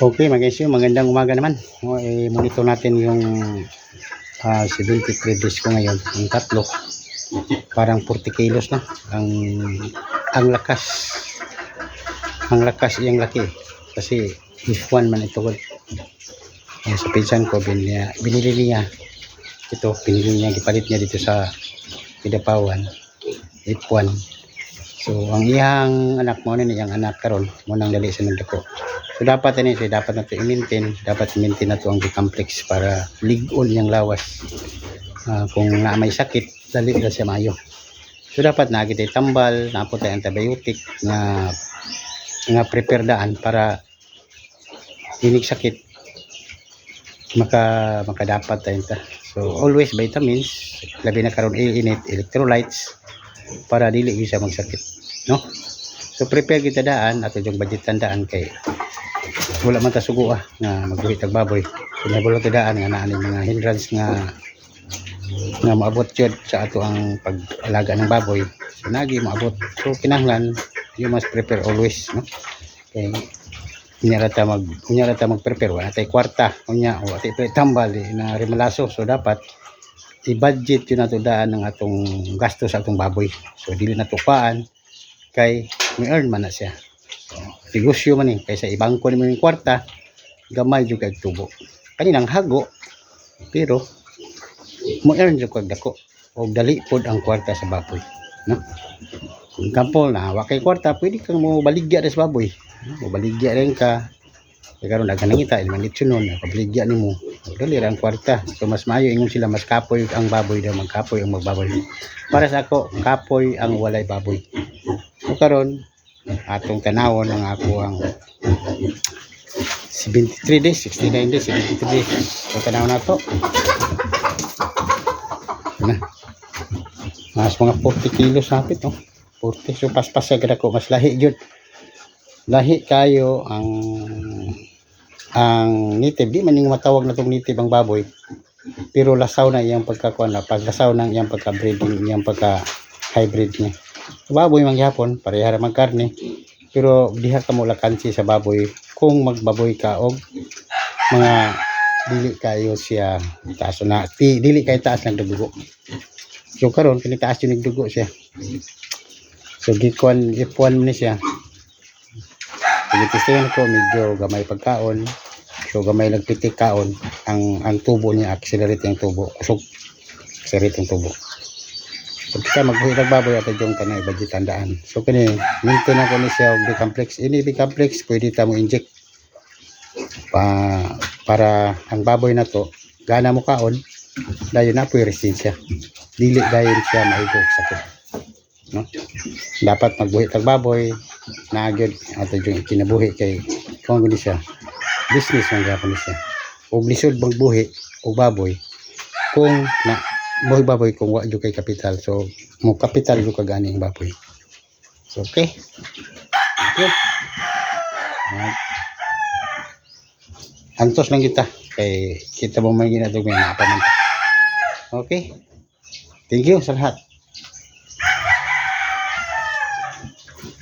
Okay, mga guys, magandang umaga naman. O, eh, monitor natin yung ah, 73 days ko ngayon, yung tatlo. Parang 40 kilos na. Ang ang lakas. Ang lakas iyang laki. Kasi F1 man ito. Eh, sa pinsan ko, binili, binili niya. Ito, binili niya, gipalit niya dito sa Pidapawan. F1. So, ang iyang anak mo na iyang anak karon mo nang dali sa nagdako. So dapat ini so dapat na to i-maintain, dapat i-maintain na to ang complex para ligon yung lawas. Ah, kung na may sakit, dali na siya mayo. So dapat na kita tambal, na po tayo antibiotic nga nga prepare daan para dinig sakit maka makadapat tayo ta. So always vitamins, labi na karon init, electrolytes para dili gyud siya magsakit, no? So prepare kita daan ato yung budgetan daan kay wala man ta sugo ah nga magbuhi tag baboy. Pinabalo tidaan nga naa ni mga hindrance nga nga maabot jud sa ato ang pag-alaga ng baboy. So nagi maabot. So kinahanglan you must prepare always no? Kay unya ra ta mag unya ra ta mag prepare wala tay kwarta unya o pa tambal na rimalaso so dapat i-budget yun nato daan ng atong gasto sa atong baboy. So dili na tukaan kay may earn man na siya. Negosyo man eh. Kaysa ibangko ni mo yung kwarta gamay jud kay tubo. Kaninang hago pero mo earn jud kag dako og dali pod ang kwarta sa baboy. No? Kung kampol na wa kwarta pwede kang mo baligya sa baboy. Mo baligya rin ka karon daghan nangita ilman litsunon kabaligya nimo dali ra kwarta so mas maayo ingon sila mas kapoy ang baboy daw magkapoy ang magbaboy para sa ako kapoy ang walay baboy so karon atong tanawon ang ako ang 73 days, 69 days, 73 days. So tanawon na to. Na. Mas mga 40 kilos hapit no. 40 so paspas sa ko mas lahi jud. Lahi kayo ang ang native. Di man ning matawag na tong native ang baboy pero lasaw na iyang pagkakuan na pag lasaw na iyang pagka breeding iyang pagka hybrid niya. Baboy man gyapon pareha ra karne pero diha ka mo lakansi sa baboy. Kung magbaboy ka og mga dili kayo siya taas na ti, dili kay taas ng dugo. So karon kini taas yung dugo siya. So gikuan ipuan ni siya Pagkitistiyan ko medyo gamay pagkaon. So gamay nagpitik kaon. Ang ang tubo niya accelerate yung tubo. Kusog accelerate yung tubo. Pag kita magbuhi ng baboy at yung tanay budget tandaan. So kini minto na ko ni siya og complex. Ini di complex pwede ta mo inject. Pa para ang baboy na to gana mo kaon dayon na puy resistensya dili dayon siya maigo sakit. No? Dapat magbuhi tag baboy na gyud ato yung kinabuhi kay kung gani siya business man gyapon ni siya. Og lisod bang buhi og baboy. Kung na buhay baboy kung wa kay kapital so mo kapital jud kagani ang baboy. So okay. Okay antos lang kita. Kay kita mo may ginadugay na pa okay. Thank you sa lahat